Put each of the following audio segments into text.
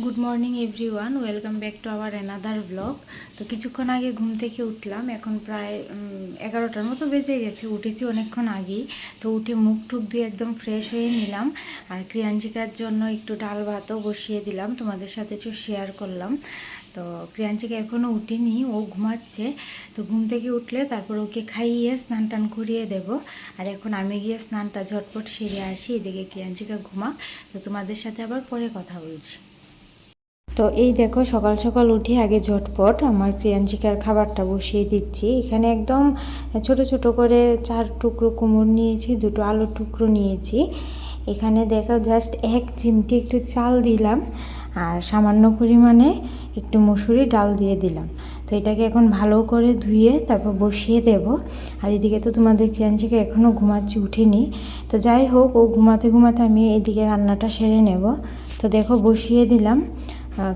Good morning everyone welcome back to our another blog তো কিছুক্ষণ আগে ঘুম থেকে উঠলাম। এখন প্রায় এগারোটার মতো বেজে গেছে। উঠেছি অনেকক্ষণ আগেই। তো উঠে মুখ টুক দিয়ে একদম ফ্রেশ হয়ে নিলাম। আর ক্রিয়াঞ্জিকার জন্য একটু ডাল ভাতও বসিয়ে দিলাম। তোমাদের সাথে একটু শেয়ার করলাম। তো ক্রিয়াঞ্জিকা এখনও উঠেনি, ও ঘুমাচ্ছে। তো ঘুম থেকে উঠলে তারপর ওকে খাইয়ে স্নান টান করিয়ে দেব। আর এখন আমি গিয়ে স্নানটা ঝটপট সেরে আসি। এদিকে ক্রিয়াঞ্জিকা ঘুমাক। তো তোমাদের সাথে আবার পরে কথা বলছি। তো এই দেখো সকাল সকাল উঠে আগে ঝটপট আমার ক্রিয়াঞ্জিকার খাবারটা বসিয়ে দিচ্ছি। এখানে একদম ছোট ছোট করে চার টুকরো কুমড় নিয়েছি, দুটো আলুর টুকরো নিয়েছি। এখানে দেখো জাস্ট এক চিমটি একটু চাল দিলাম আর সামান্য পরিমাণে একটু মুসুরি ডাল দিয়ে দিলাম। তো এটাকে এখন ভালো করে ধুয়ে তারপর বসিয়ে দেব। আর এদিকে তো তোমাদের ক্রিয়াঞ্জিকা এখনও ঘুমাচ্ছি উঠেনি। তো যাই হোক, ও ঘুমাতে ঘুমাতে আমি এদিকে রান্নাটা সেরে নেব। তো দেখো বসিয়ে দিলাম।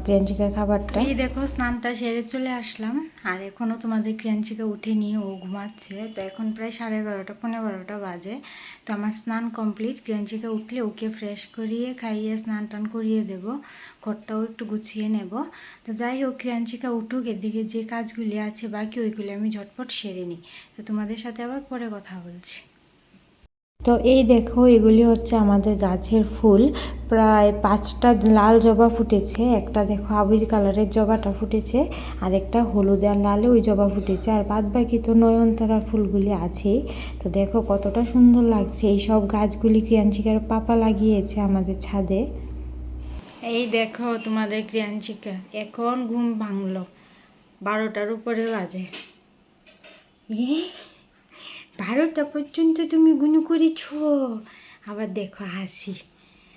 ক্রিয়াঞ্চিকার খাবারটা। এই দেখো, স্নানটা সেরে চলে আসলাম। আর এখনও তোমাদের ক্রিয়াঞ্চিকা উঠেনি, ও ঘুমাচ্ছে। তো এখন প্রায় সাড়ে এগারোটা পনেরো বারোটা বাজে। তো আমার স্নান কমপ্লিট। ক্রিয়াঞ্চিকা উঠলে ওকে ফ্রেশ করিয়ে খাইয়ে স্নান টান করিয়ে দেব। ঘরটাও একটু গুছিয়ে নেব। তো যাই হোক, ক্রিয়াঞ্চিকা উঠুক। এদিকে যে কাজগুলি আছে বাকি, ওইগুলি আমি ঝটপট সেরে নিই। তো তোমাদের সাথে আবার পরে কথা বলছি। তো এই দেখো, এগুলি হচ্ছে আমাদের গাছের ফুল। প্রায় পাঁচটা লাল জবা ফুটেছে, একটা দেখো আবির কালারের জবাটা ফুটেছে, আর একটা হলুদ আর লালে ওই জবা ফুটেছে, আর বাদ বাকি তো নয়নতারা ফুলগুলি আছেই। তো দেখো কতটা সুন্দর লাগছে, এই সব গাছগুলি ক্রিয়াঞ্চিকার পাপা লাগিয়েছে আমাদের ছাদে। এই দেখো তোমাদের ক্রিয়াঞ্চিকা, এখন ঘুম ভাঙলো, বারোটার উপরে বাজে। এই বারোটা পর্যন্ত তুমি গুনু করেছ। আবার দেখো হাসি।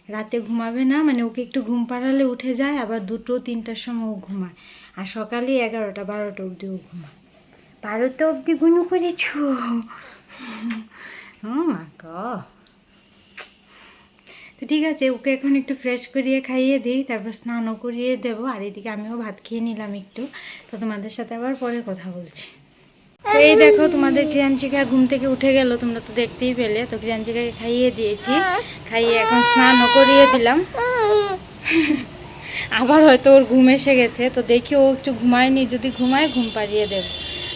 রাতে ঘুমাবে না মানে ওকে একটু ঘুম পাড়ালে উঠে যায়, আবার দুটো, তিনটার সময় ও ঘুমায়। আর সকালে এগারোটা, বারোটা অবধি ও ঘুমায়। বারোটা অবধি গুনু করেছ? তো ঠিক আছে, ওকে এখন একটু ফ্রেশ করিয়ে খাইয়ে দিই, তারপর স্নানও করিয়ে দেবো। আর এদিকে আমিও ভাত খেয়ে নিলাম একটু। তো তোমাদের সাথে আবার পরে কথা বলছি। এই দেখো তোমাদের ক্রিয়াঞ্চিকা ঘুম থেকে উঠে গেল, তোমরা তো দেখতেই পেলে। তো ক্রিয়াঞ্চিকাকে খাইয়ে দিয়েছি। খাইয়ে এখন স্নানও করিয়ে দিলাম। আবার হয়তো ওর ঘুম এসে গেছে, তো দেখি ও একটু ঘুমায়নি, যদি ঘুমায় ঘুম পাড়িয়ে দেব।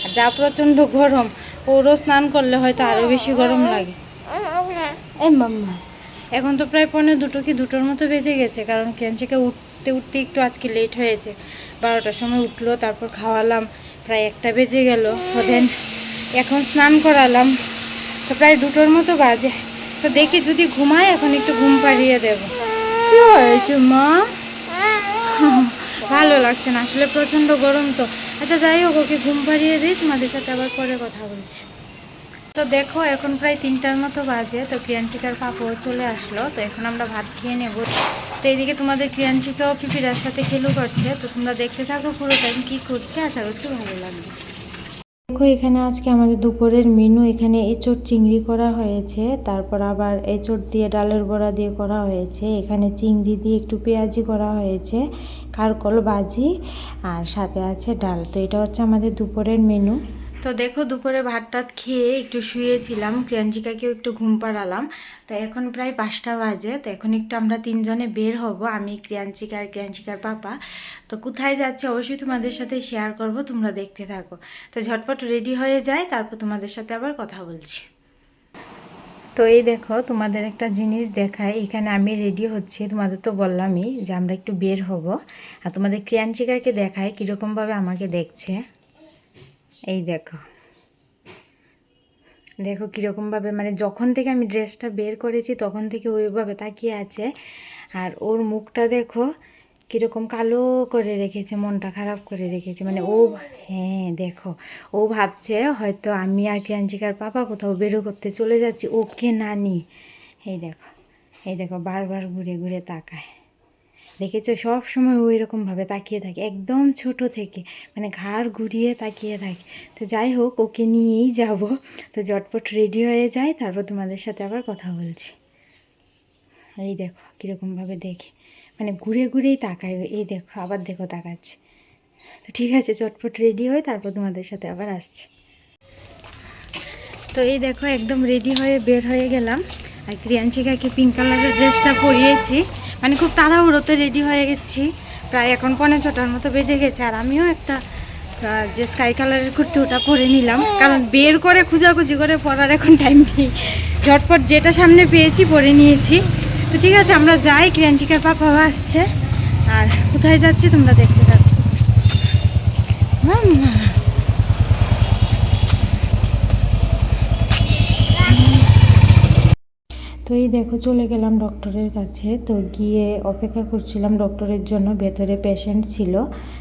আর যা প্রচণ্ড গরম, ওরও স্নান করলে হয়তো আরও বেশি গরম লাগে। মাম্মা, এখন তো প্রায় পনেরো দুটো কি দুটোর মতো বেজে গেছে, কারণ ক্রিয়াঞ্চিকা উঠতে উঠতে একটু আজকে লেট হয়েছে। বারোটার সময় উঠল, তারপর খাওয়ালাম। প্রায় একটা বেজে গেল। তো দেন এখন স্নান করালাম। তো প্রায় দুটোর মতো বাজে। তো দেখি যদি ঘুমায়, এখন একটু ঘুম পাড়িয়ে দেব। কি হয়েছে, মা? ভালো লাগছে না, আসলে প্রচণ্ড গরম তো। আচ্ছা যাই হোক, ওকে ঘুম পাড়িয়ে দিই। তোমাদের সাথে আবার পরে কথা বলছি। তো দেখো, এখন প্রায় তিনটার মতো বাজে, তো ক্রিয়াঞ্চিকার পাপাও চলে আসলো। তো এখন আমরা ভাত খেয়ে নেব। তো এইদিকে তোমাদের ক্রিয়াঞ্চিকাও পিপিরার সাথে খেলু করছে। তো তোমরা দেখতে থাকো পুরো টাইম কী করছে, আশা করছি ভালো লাগবে। দেখো, এখানে আজকে আমাদের দুপুরের মেনু এখানে এঁচড় চিংড়ি করা হয়েছে। তারপর আবার এঁচড় দিয়ে ডালের বড়া দিয়ে করা হয়েছে। এখানে চিংড়ি দিয়ে একটু পেঁয়াজি করা হয়েছে, কারকল, ভাজি, আর সাথে আছে ডাল। তো এটা হচ্ছে আমাদের দুপুরের মেনু তো দেখো দুপুরে ভাত টাত খেয়ে একটু শুয়েছিলাম ক্রিয়াঞ্জিকাকেও একটু ঘুম পাড়ালাম। তো এখন প্রায় পাঁচটা বাজে, তো এখন একটু আমরা তিনজনে বের হব, আমি ক্রিয়াঞ্চিকা আর ক্রিয়াঞ্চিকার পাপা। তো কোথায় যাচ্ছে অবশ্যই তোমাদের সাথে শেয়ার করব, তোমরা দেখতে থাকো। তো ঝটপট রেডি হয়ে যায়, তারপর তোমাদের সাথে আবার কথা বলছি। তো এই দেখো, তোমাদের একটা জিনিস দেখায় এখানে আমি রেডি হচ্ছি, তোমাদের তো বললামই যে আমরা একটু বের হব। আর তোমাদের ক্রিয়াঞ্চিকাকে দেখায় কীরকমভাবে আমাকে দেখছে। এই দেখো। দেখো কীরকমভাবে মানে যখন থেকে আমি ড্রেসটা বের করেছি, তখন থেকে ওইভাবে তাকিয়ে আছে। আর ওর মুখটা দেখো কীরকম কালো করে রেখেছে, মনটা খারাপ করে রেখেছে। মানে ও হ্যাঁ দেখো, ও ভাবছে হয়তো আমি আর ক্রিয়াঞ্চিকার পাপা কোথাও বেরো করতে চলে যাচ্ছি, ওকে না নি এই দেখো এই দেখো, বারবার ঘুরে ঘুরে তাকায়। দেখেছ সব সময় ওই রকমভাবে তাকিয়ে থাকে, একদম ছোট থেকে মানে ঘাড় ঘুরিয়ে তাকিয়ে থাকে। তো যাই হোক, ওকে নিয়েই যাব। তো ঝটপট রেডি হয়ে যায় তারপর তোমাদের সাথে আবার কথা বলছি। এই দেখো, কীরকমভাবে দেখে। মানে ঘুরে ঘুরেই তাকায়, এই দেখো, আবার দেখো তাকাচ্ছে। তো ঠিক আছে চটপট রেডি হয়ে তারপর তোমাদের সাথে আবার আসছি। তো এই দেখো, একদম রেডি হয়ে বের হয়ে গেলাম। আর ক্রিয়াঞ্চিকাকে পিঙ্ক কালারের ড্রেসটা পরিয়েছি। মানে খুব তাড়াহুড়োতে রেডি হয়ে গেছি। প্রায় এখন পনেরো ছটার মতো বেজে গেছে, আর আমিও একটা যে স্কাই কালারের কুর্তি ওটা পরে নিলাম। কারণ বের করে খোঁজাখুঁজি করে পরার এখন টাইম নেই। ঝটপট যেটা সামনে পেয়েছি পরে নিয়েছি। তো ঠিক আছে, আমরা যাই ক্রিয়াঞ্চিকার পাপা আসছে। আর কোথায় যাচ্ছি তোমরা দেখতে মাম্মা। তো এই দেখো, চলে গেলাম ডক্টরের কাছে। তো গিয়ে অপেক্ষা করছিলাম ডক্টরের জন্য, ভেতরে পেশেন্ট ছিল।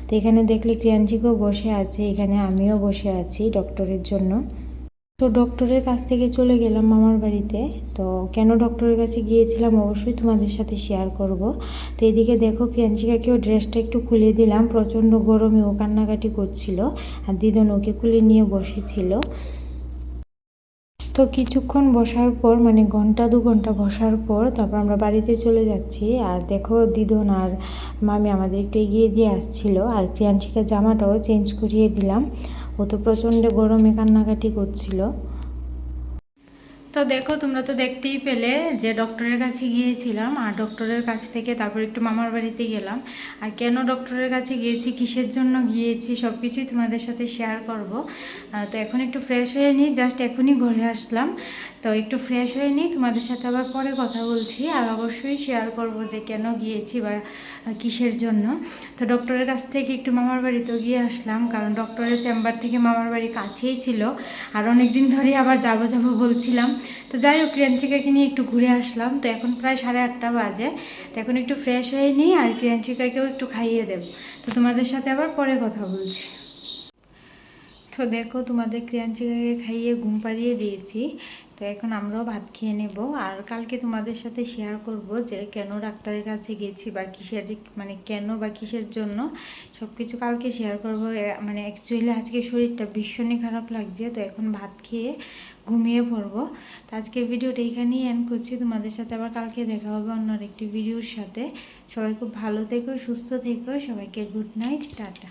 তো এখানে দেখলে ক্রিয়াঞ্জিকেও বসে আছে, এখানে আমিও বসে আছি ডক্টরের জন্য। তো ডক্টরের কাছ থেকে চলে গেলাম মামার বাড়িতে। তো কেন ডক্টরের কাছে গিয়েছিলাম অবশ্যই তোমাদের সাথে শেয়ার করব। তো এদিকে দেখো ক্রিয়াঞ্চিকাকেও ড্রেসটা একটু খুলে দিলাম। প্রচণ্ড গরমে ও কান্নাকাটি করছিল। আর দিদন ওকে খুলে নিয়ে বসেছিল। তো কিছুক্ষণ বসার পর মানে ঘণ্টা, দু ঘণ্টা বসার পর তারপর আমরা বাড়িতে চলে যাচ্ছি। আর দেখো, দিদন আর মামি আমাদের একটু এগিয়ে দিয়ে আসছিল। আর ক্রিয়াংশিকার জামাটাও চেঞ্জ করিয়ে দিলাম। ও তো প্রচণ্ড গরমে কান্নাকাটি করছিল। তো দেখো, তোমরা তো দেখতেই পেলে যে ডক্টরের কাছে গিয়েছিলাম আর ডক্টরের কাছ থেকে তারপর একটু মামার বাড়িতে গেলাম। আর কেন ডক্টরের কাছে গিয়েছি, কিসের জন্য গিয়েছি সব কিছুই তোমাদের সাথে শেয়ার করব। তো এখন একটু ফ্রেশ হয়ে নিই জাস্ট এখনই ঘরে আসলাম। তো একটু ফ্রেশ হয়ে নিই, তোমাদের সাথে আবার পরে কথা বলছি। আর অবশ্যই শেয়ার করব যে কেন গিয়েছি বা কিসের জন্য। তো ডক্টরের কাছ থেকে একটু মামার বাড়িতেও গিয়ে আসলাম, কারণ ডক্টরের চেম্বার থেকে মামার বাড়ি কাছেই ছিল। আর অনেক দিন ধরে আবার যাব যাব বলছিলাম। তো যাই হোক, ক্রিয়াঞ্চিকাকে নিয়ে একটু ঘুরে আসলাম। তো এখন প্রায় সাড়ে আটটা বাজে। তো এখন একটু ফ্রেশ হয়ে নিই আর ক্রিয়াঞ্চিকাকেও একটু খাইয়ে দেব। তো তোমাদের সাথে আবার পরে কথা বলছি। তো দেখো তোমাদের ক্রিয়াঞ্চিকাকে খাইয়ে ঘুম পাড়িয়ে দিয়েছি। তো এখন আমরাও ভাত খেয়ে নেব। আর কালকে তোমাদের সাথে শেয়ার করব যে কেন ডাক্তারের কাছে গেছি বা কিসের মানে কেন বা কিসের জন্য। সব কিছু কালকে শেয়ার করব। মানে অ্যাকচুয়ালি আজকে শরীরটা ভীষণই খারাপ লাগছে। তো এখন ভাত খেয়ে ঘুমিয়ে পড়ব। তো আজকের ভিডিওটা এইখানেই এন্ড করছি। তোমাদের সাথে আবার কালকে দেখা হবে অন্য আরেকটি ভিডিওর সাথে। সবাই খুব ভালো থেকো, সুস্থ থেকো। সবাইকে গুড নাইট টাটা।